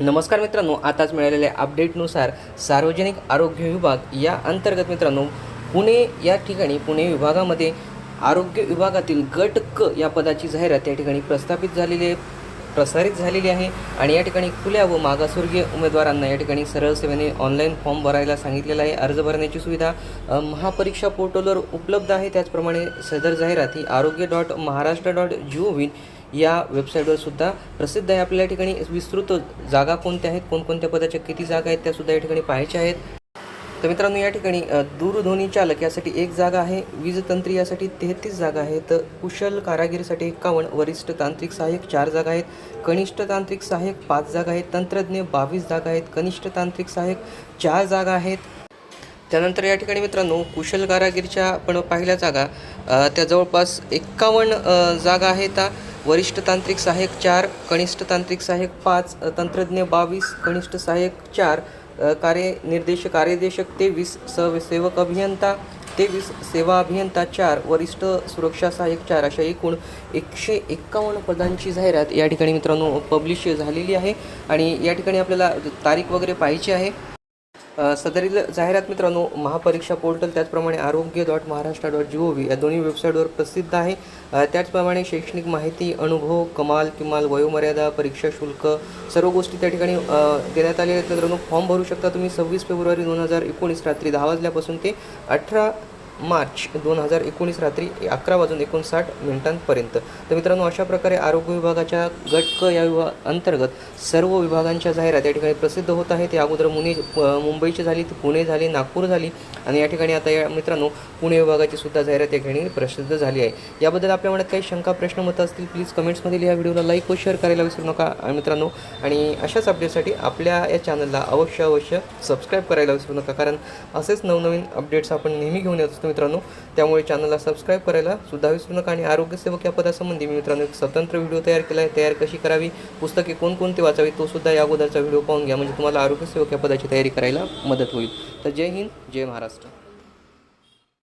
नमस्कार मित्रांनो आताच मिळालेल्या अपडेटनुसार सार्वजनिक आरोग्य विभाग या अंतर्गत मित्रांनो पुणे या ठिकाणी पुणे विभागामध्ये आरोग्य विभागातील गट क या पदाची जाहिरात या ठिकाणी प्रस्थापित झालेली आहे. प्रसारित झालेली आहे आणि या ठिकाणी खुल्या व मागासवर्गीय उमेदवारांना या ठिकाणी सरळ सेवेने ऑनलाईन फॉर्म भरायला सांगितलेला आहे. अर्ज भरण्याची सुविधा महापरीक्षा पोर्टलवर उपलब्ध आहे. त्याचप्रमाणे सदर जाहिरात ही Arogya dot Maharashtra dot G O या वेबसाईटवर सुद्धा प्रसिद्ध आहे. आपल्या या ठिकाणी विस्तृत जागा कोणत्या आहेत कोणकोणत्या पदाच्या किती जागा आहेत त्यासुद्धा या ठिकाणी पाहायच्या आहेत. तर मित्रांनो या ठिकाणी दूरध्वनी चालक यासाठी एक जागा आहे वीज तंत्री यासाठी तेहतीस जागा आहेत कुशल कारागिरीसाठी एक्कावन्न वरिष्ठ तांत्रिक सहाय्यक चार जागा आहेत कनिष्ठ तांत्रिक सहाय्यक पाच जागा आहेत तंत्रज्ञ बावीस जागा आहेत कनिष्ठ तांत्रिक सहाय्यक चार जागा आहेत. त्यानंतर या ठिकाणी मित्रांनो कुशल कारागिरीच्या आपण पाहिल्या जागा त्या जवळपास एक्कावन्न जागा आहेत वरिष्ठ तांत्रिक सहाय्यक चार कनिष्ठ तांत्रिक सहाय्यक पाच तंत्रज्ञ बावीस कनिष्ठ सहाय्यक चार कार्यनिर्देशक कार्यदेशक तेवीस सेवक अभियंता तेवीस सेवा अभियंता चार वरिष्ठ सुरक्षा सहाय्यक चार अशा एकूण एकशे एक्कावन्न पदांची जाहिरात या ठिकाणी मित्रांनो पब्लिश झालेली आहे. आणि या ठिकाणी आपल्याला तारीख वगैरे पाहिजे आहे. सदरील जाहिरात मित्रांनो महापरीक्षा पोर्टल त्याचप्रमाणे Arogya dot Maharashtra dot G O V या दोन्ही वेबसाईटवर प्रसिद्ध आहे. त्याचप्रमाणे शैक्षणिक माहिती अनुभव कमाल किमाल वयोमर्यादा परीक्षा शुल्क सर्व गोष्टी त्या ठिकाणी देण्यात आलेल्या आहेत. मित्रांनो फॉर्म भरू शकता तुम्ही सव्वीस फेब्रुवारी दोन हजार एकोणीस रात्री दहा वाजल्यापासून ते अठरा मार्च दोन हजार एकोणीस रात्री अकरा वाजून एकोणसाठ मिनिटांपर्यंत. तर मित्रांनो अशा प्रकारे आरोग्य विभागाच्या गट क या विभाग अंतर्गत सर्व विभागांच्या जाहिरात या ठिकाणी प्रसिद्ध होत आहेत. या अगोदर मुने मुंबईची झाली ती पुणे झाली नागपूर झाली आणि या ठिकाणी आता या मित्रांनो पुणे विभागाची सुद्धा जाहिरात या ठिकाणी प्रसिद्ध झाली आहे. याबद्दल आपल्या मनात काही शंका प्रश्न मतं असतील प्लीज कमेंट्समध्ये या व्हिडिओला लाईक व शेअर करायला विसरू नका मित्रांनो. आणि अशाच अपडेटसाठी आपल्या या चॅनलला अवश्य अवश्य सबस्क्राईब करायला विसरू नका कारण असेच नवनवीन अपडेट्स आपण नेहमी घेऊन येत असतो. मित्रांनो. त्यामुळे चॅनलला सबस्क्राईब करायला सुद्धा विसरू नका आणि आरोग्यसेवक या पदासंबंधी मी मित्रांनो एक स्वतंत्र व्हिडिओ तयार केला आहे. तयार कशी करावी? पुस्तके कोणकोणती वाचावी? तो सुद्धा या अगोदरचा व्हिडिओ पाहून घ्या. म्हणजे तुम्हाला आरोग्यसेवक या पदाची तयारी करायला मदत होईल. तर जय हिंद जय महाराष्ट्र.